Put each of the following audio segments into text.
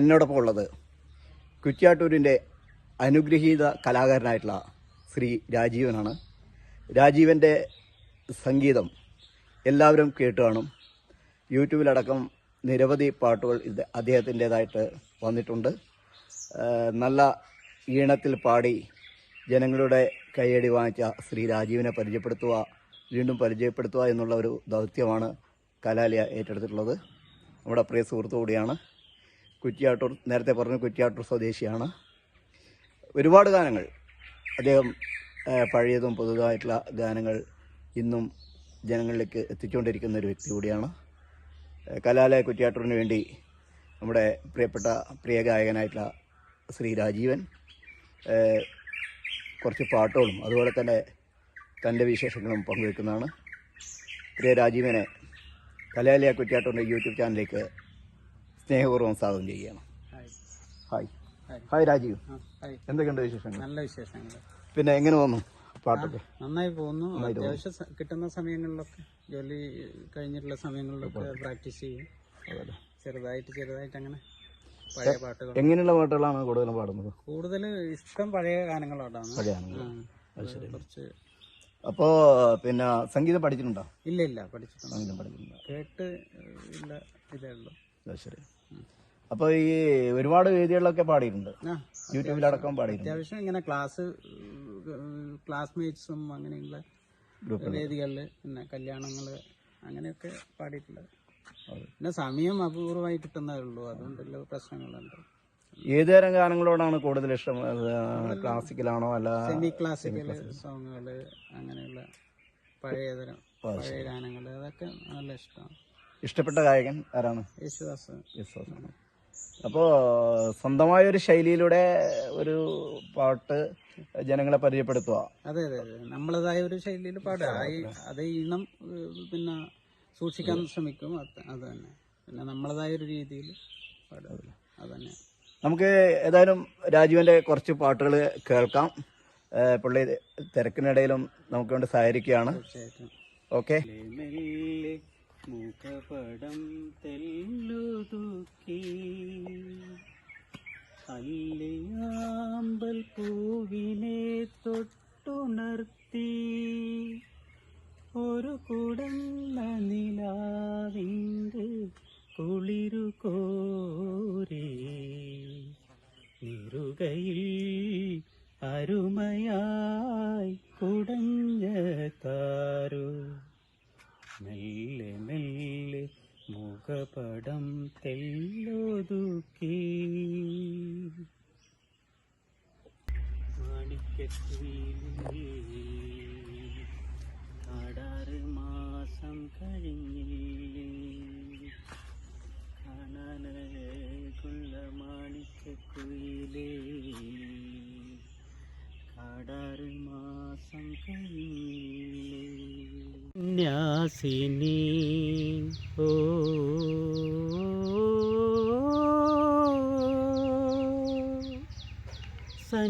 എന്നോടൊപ്പം ഉള്ളത് കുറ്റ്യാട്ടൂരിന്റെ അനുഗ്രഹീത കലാകാരനായിട്ടുള്ള ശ്രീ രാജീവനാണ്. രാജീവന്റെ സംഗീതം എല്ലാവരും കേട്ട് കാണും. യൂട്യൂബിലടക്കം നിരവധി പാട്ടുകൾ ഇത് അദ്ദേഹത്തിന്റെതായിട്ട് വന്നിട്ടുണ്ട്. നല്ല ഈണത്തിൽ പാടി ജനങ്ങളുടെ കൈയടി വാങ്ങിച്ച ശ്രീ രാജീവിനെ പരിചയപ്പെടുത്തുക വീണ്ടും പരിചയപ്പെടുത്തുക എന്നുള്ള ഒരു ദൗത്യമാണ് കലാലയ ഏറ്റെടുത്തിട്ടുള്ളത്. നമ്മുടെ പ്രിയ സുഹൃത്തു കൂടിയാണ്. കുറ്റ്യാട്ടൂർ നേരത്തെ പറഞ്ഞു കുറ്റിയാട്ടൂർ സ്വദേശിയാണ്. ഒരുപാട് ഗാനങ്ങൾ. അദ്ദേഹം പഴയതും പുതുതായിട്ടുള്ള ഗാനങ്ങൾ ഇന്നും ജനങ്ങളിലേക്ക് എത്തിച്ചുകൊണ്ടിരിക്കുന്ന ഒരു വ്യക്തി കൂടിയാണ്. കലാലയ കുറ്റിയാട്ടൂറിന് വേണ്ടി നമ്മുടെ പ്രിയപ്പെട്ട പ്രിയ ഗായകനായിട്ടുള്ള ശ്രീ രാജീവൻ കുറച്ച് പാട്ടുകളും അതുപോലെ തന്നെ തന്റെ വിശേഷങ്ങളും പങ്കുവെക്കുന്നതാണ്. പ്രിയ രാജീവനെ കലാലയ കുറ്റിയാട്ടൂറിന്റെ യൂട്യൂബ് ചാനലിലേക്ക് സ്നേഹപൂർവം സ്വാഗതം ചെയ്യുകയാണ് ഹായ്. ഹായ്. രാജീവ്. എന്തൊക്കെയുണ്ട് വിശേഷങ്ങൾ? നല്ല വിശേഷങ്ങൾ. പിന്നെ എങ്ങനെ വന്നു പാട്ടൊക്കെ? നന്നായി പോകുന്നു. അത്യാവശ്യം കിട്ടുന്ന സമയങ്ങളിലൊക്കെ ജോലി കഴിഞ്ഞിട്ടുള്ള സമയങ്ങളിലൊക്കെ പ്രാക്ടീസ് ചെയ്യും. ചെറുതായിട്ട് ചെറുതായിട്ട് അങ്ങനെ പഴയ പാട്ടുകൾ. എങ്ങനെയുള്ള പാട്ടുകളാണ് കൂടുതലും പാടുന്നത്? കൂടുതൽ ഇഷ്ടം പഴയ ഗാനങ്ങളോടാണ്. അപ്പോ കുറച്ച് പിന്നെ സംഗീതം പഠിച്ചിട്ടുണ്ടോ? ഇല്ല ഇല്ല. പഠിച്ചിട്ടുണ്ടോ? കേട്ട് ഇല്ല ഇതേ ഉള്ളൂ. ശരി. അപ്പോൾ ഈ ഒരുപാട് വേദികളിലൊക്കെ പാടിയിട്ടുണ്ട്. യൂട്യൂബിലടക്കം പാടിയിട്ടുണ്ട്. അത്യാവശ്യം ഇങ്ങനെ ക്ലാസ് ക്ലാസ്മേറ്റ്സും അങ്ങനെയുള്ള വേദികളിൽ പിന്നെ കല്യാണങ്ങൾ അങ്ങനെയൊക്കെ പാടിയിട്ടുള്ളത്. പിന്നെ സമയം അപൂർവമായി കിട്ടുന്നതേ ഉള്ളൂ. അതുകൊണ്ടുള്ള പ്രശ്നങ്ങളുണ്ട്. ഏത് തരം ഗാനങ്ങളോടാണ് കൂടുതൽ ഇഷ്ടം? ക്ലാസിക്കലാണോ അല്ല സെമി ക്ലാസിക്കൽ സോങ്ങുകൾ അങ്ങനെയുള്ള പഴയതരം പഴയ ഗാനങ്ങൾ അതൊക്കെ നല്ല ഇഷ്ടമാണ്. ഇഷ്ടപ്പെട്ട ഗായകൻ ആരാണ്? യേശുദാസ്. യേശുദാസ് അപ്പോൾ സ്വന്തമായ ഒരു ശൈലിയിലൂടെ ഒരു പാട്ട് ജനങ്ങളെ പരിചയപ്പെടുത്തുക അതെ അതെ അതെ. നമ്മളതായ ഒരു ശൈലിയിൽ പാടുക. അത് ഈണം പിന്നെ സൂക്ഷിക്കാൻ ശ്രമിക്കും. അത് തന്നെ. പിന്നെ നമ്മളതായ ഒരു രീതിയിൽ പാടുക. അത് തന്നെ. നമുക്ക് ഏതായാലും രാജീവന്റെ കുറച്ച് പാട്ടുകൾ കേൾക്കാം. പുള്ളി തിരക്കിനിടയിലും നമുക്ക് വേണ്ടി സഹകരിക്കുകയാണ്. ഓക്കെ. മുഖപടം തെല്ലുതുക്കി അല്ലയാമ്പൽ പൂവിനെ തൊട്ടുണർത്തി. ഒരു കുടന്ന നിലാവിന്റെ കുളിരു കോരി. നിറുകയിൽ അരുമയായി മാണിക്കക്കുയിലേ, ആടാറ് മാസം കഴിഞ്ഞില്ലേ കാണാനുള്ള മാണിക്കുയിലേ കാടാറ് മാസം കഴിഞ്ഞില്ലേ ന്യാസിനി ഓ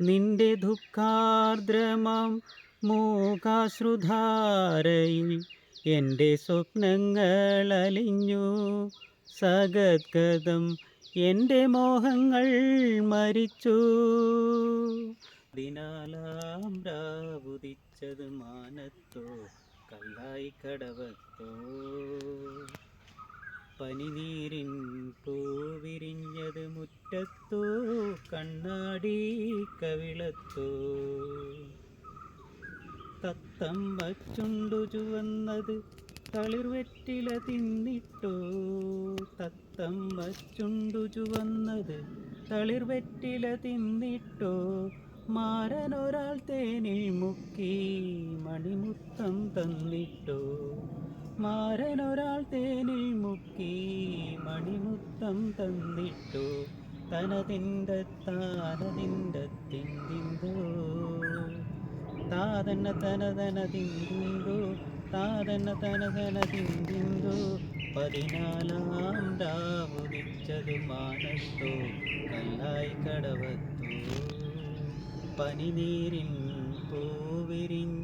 നിന്റെ ദുഃഖാർദ്രമം മൂകാശ്രുധാരയിൽ എന്റെ സ്വപ്നങ്ങൾ അലിഞ്ഞു. സഗദ്ഗതം എന്റെ മോഹങ്ങൾ മരിച്ചു. ദിനാലാം രാവുദിച്ചത് മാനത്തോ കല്ലായി കടവത്തോ. പനിനീരിൻ പൂവിരിഞ്ഞത് മുറ്റത്തോ കണ്ണാടി കവിളത്തോ. തത്തം വച്ചുണ്ടു ചുവന്നത് തളിർവെറ്റില തിന്നിട്ടോ. തത്തം വച്ചുണ്ടു ചുവന്നത് തളിർവെറ്റില തിന്നിട്ടോ. മാരനൊരാൾ തേനിൽ മുക്കി മണിമുത്തം തന്നിട്ടോ. മാരനൊരാൾ തേനിൽ മുക്കി മണിമുത്തം തന്നിട്ടു. തനതിന്റെ താനതിന്റെ തിന്തിന്തോ. താതന തനതന തിന്തിന്തോ. താതന തനതന തിന്തിന്തോ. പതിനാലാം രാവുദിച്ചതു മാനത്തോ. കല്ലായി കടവത്തു. പനിനീരിൻ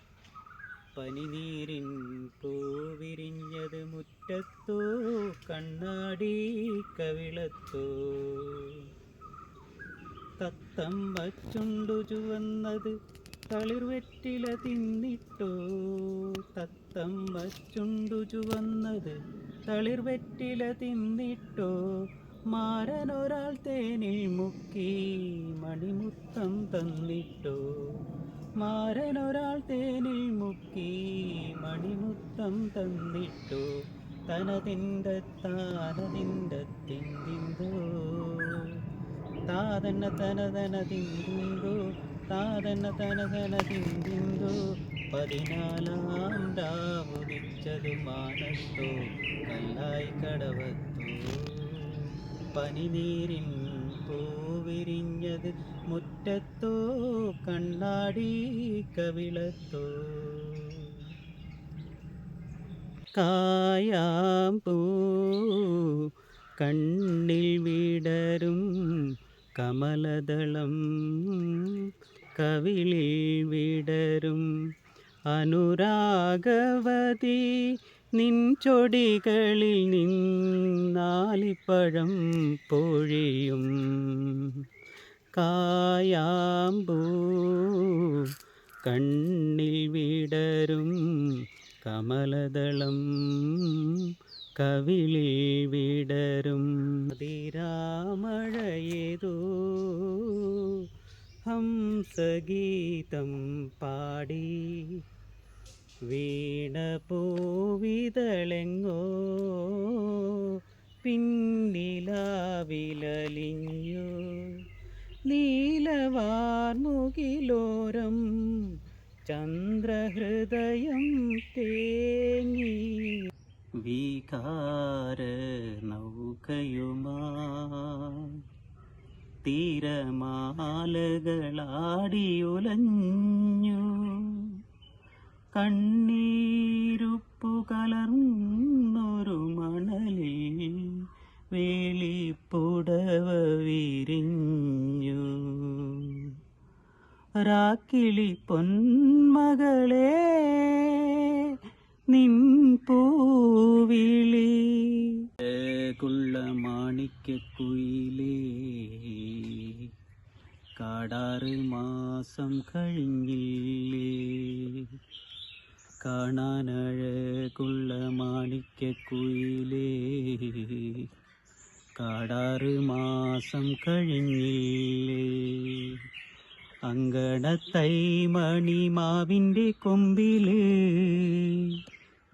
പനിനീരിൻ പൂവിരിഞ്ഞത് മുറ്റത്തോ കണ്ണാടി കവിളത്തോ. തത്തം വച്ചുണ്ടു ചുവന്നത് തളിർവെറ്റില തിന്നിട്ടോ. തത്തം വച്ചുണ്ടു ചുവന്നത് തളിർവെറ്റില തിന്നിട്ടോ. മാരനൊരാൾ തേനിൽ മുക്കി മണിമുത്തം തന്നിട്ടോ. മാരനൊരാൾ തേനിൽ മുക്കി മണിമുത്തം തന്നിട്ടു. തനതിന്റെ താനതിന്റെ തിന്തിന്തോ. താതന തനതന തിന്തിന്തോ. താതന തനതന തിന്തിന്തോ. പതിനാലാം രാവുദിച്ചതു മാനത്തോ. കല്ലായി കടവത്തു. പനിനീരിൻ പൂവിരിഞ്ഞത് മുറ്റത്തോ കണ്ണാടി കവിളത്തോ. കായാമ്പൂ കണ്ണിൽ വിടരും കമലദളം. കവിളിൽ വിടരും അനുരാഗവതി നിൻ ചൊടികളിൽ നിന്നാലിപ്പഴം പൊഴിയും. കായാമ്പൂ കണ്ണിൽ വിടരും കമലദളം കവിളിൽ വിടരും. അതിരാമഴയേതോ ഹംസഗീതം പാടി വീണ പൂവിതളെങ്ങോ പിന്നിലാവിലലിഞ്ഞു. നീലവാർമുകിലോരം ചന്ദ്രഹൃദയം തേങ്ങി. വികാര നൗകയുമായി തീരമാലകളാടിയുലഞ്ഞു. കണ്ണീരുപ്പു കലർന്നൊരു മണലിൽ വേലിപ്പുടവ വിരിഞ്ഞു. രാക്കിളി പൊന്മകളെ നിൻ പൂവിളി. കുള്ള മാണിക്കുയിലേ കാടാറ് മാസം കഴിഞ്ഞില്ലേ. കാണാനഴകുള്ള മാണിക്കക്കുയിലേ. കാടാറ് മാസം കഴിഞ്ഞില്ലേ. അങ്കണത്തൈ മണിമാവിന്റെ കൊമ്പിൽ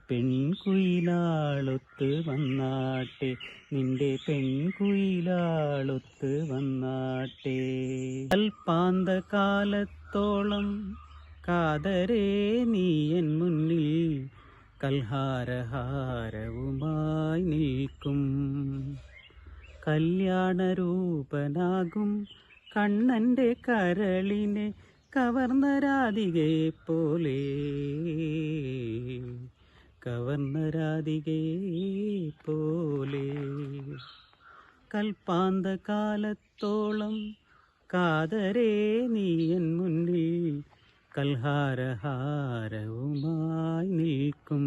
പെൺകുയിലാളൊത്ത് വന്നാട്ടെ. നിന്റെ പെൺകുയിലാളൊത്ത് വന്നാട്ടെ. അൽപാന്ത കാലത്തോളം കാതരേ നീയൻ മുന്നിൽ കൽഹാരഹാരവുമായി നിൽക്കും. കല്യാണരൂപനാകും കണ്ണന്റെ കരളിനെ കവർന്ന പോലെ കവർന്ന പോലെ കൽപ്പാന്ത കാലത്തോളം കാതരേ നീയൻ മുന്നിൽ കൽഹാരഹാരവുമായി നിൽക്കും.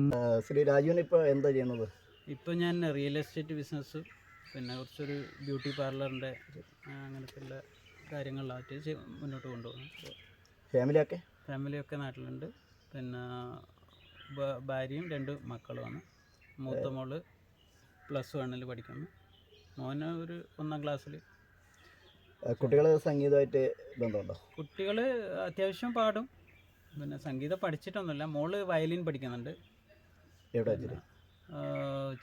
ശ്രീ രാജുവിന് ഇപ്പോൾ എന്താ ചെയ്യുന്നത് ഇപ്പോൾ ഞാൻ റിയൽ എസ്റ്റേറ്റ് ബിസിനസ് പിന്നെ കുറച്ചൊരു ബ്യൂട്ടി പാർലറിന്റെ അങ്ങനത്തെ ഉള്ള കാര്യങ്ങളിലായിട്ട് മുന്നോട്ട് കൊണ്ടുപോകുന്നു. ഫാമിലിയൊക്കെ? ഫാമിലിയൊക്കെ നാട്ടിലുണ്ട്. പിന്നെ ഭാര്യയും രണ്ട് മക്കളുമാണ്. മൂത്ത മോൾ പ്ലസ് വണ്ണിൽ പഠിക്കുന്നു. മോന് ഒരു ഒന്നാം ക്ലാസ്സിൽ കുട്ടികൾ സംഗീതമായിട്ട് ബന്ധമുണ്ടോ? കുട്ടികൾ അത്യാവശ്യം പാടും. പിന്നെ സംഗീതം പഠിച്ചിട്ടൊന്നുമില്ല. മോൾ വയലിൻ പഠിക്കുന്നുണ്ട്. എവിടെ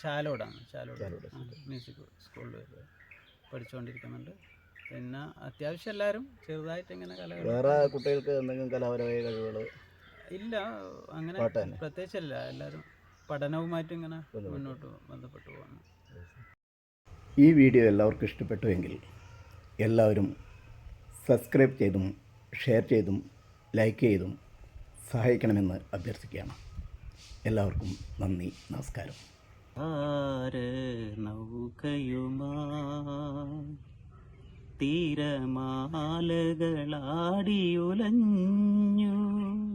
ചാലോടാണ്. ചാലോട്. മ്യൂസിക് സ്കൂളിൽ പഠിച്ചുകൊണ്ടിരിക്കുന്നുണ്ട് പിന്നെ അത്യാവശ്യം എല്ലാവരും ചെറുതായിട്ട് ഇങ്ങനെ വേറെ കുട്ടികൾക്ക് എന്തെങ്കിലും കലാപരമായ കഴിവുകൾ ഇല്ല. അങ്ങനെ പ്രത്യേകിച്ചല്ല. എല്ലാവരും പഠനവുമായിട്ട് ഇങ്ങനെ മുന്നോട്ട് ബന്ധപ്പെട്ടു പോകുന്നു ഈ വീഡിയോ എല്ലാവർക്കും ഇഷ്ടപ്പെട്ടുവെങ്കിൽ എല്ലാവരും സബ്സ്ക്രൈബ് ചെയ്തും ഷെയർ ചെയ്തും ലൈക്ക് ചെയ്തും സഹായിക്കണമെന്ന് അഭ്യർത്ഥിക്കുകയാണ്. എല്ലാവർക്കും നന്ദി നമസ്കാരം. തീരമാലകളാടിയുലഞ്ഞു.